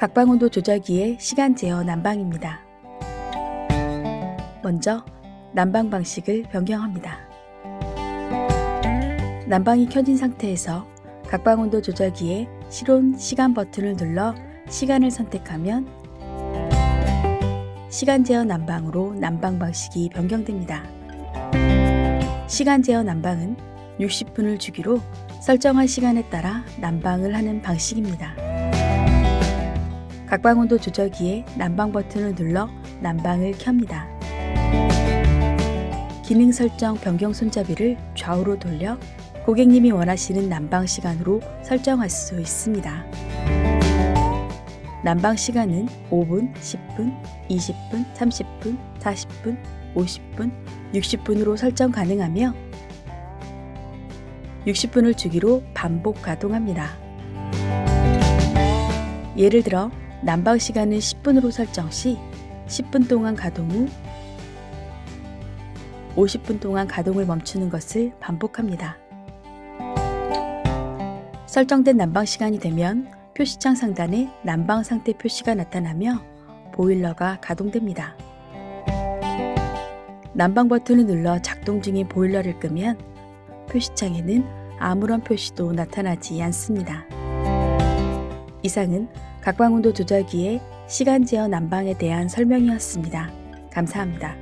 각방온도 조절기의 시간 제어 난방입니다. 먼저 난방 방식을 변경합니다. 난방이 켜진 상태에서 각방온도 조절기의 실온 시간 버튼을 눌러 시간을 선택하면 시간 제어 난방으로 난방 방식이 변경됩니다. 시간 제어 난방은 60분을 주기로 설정한 시간에 따라 난방을 하는 방식입니다. 각방온도 조절기에 난방 버튼을 눌러 난방을 켭니다. 기능 설정 변경 손잡이를 좌우로 돌려 고객님이 원하시는 난방 시간으로 설정할 수 있습니다. 난방 시간은 5분, 10분, 20분, 30분, 40분, 50분, 60분으로 설정 가능하며 60분을 주기로 반복 가동합니다. 예를 들어 난방 시간을 10분으로 설정 시 10분 동안 가동 후 50분 동안 가동을 멈추는 것을 반복합니다. 설정된 난방 시간이 되면 표시창 상단에 난방 상태 표시가 나타나며 보일러가 가동됩니다. 난방 버튼을 눌러 작동 중인 보일러를 끄면 표시창에는 아무런 표시도 나타나지 않습니다. 이상은 각방온도 조절기의 시간 제어 난방에 대한 설명이었습니다. 감사합니다.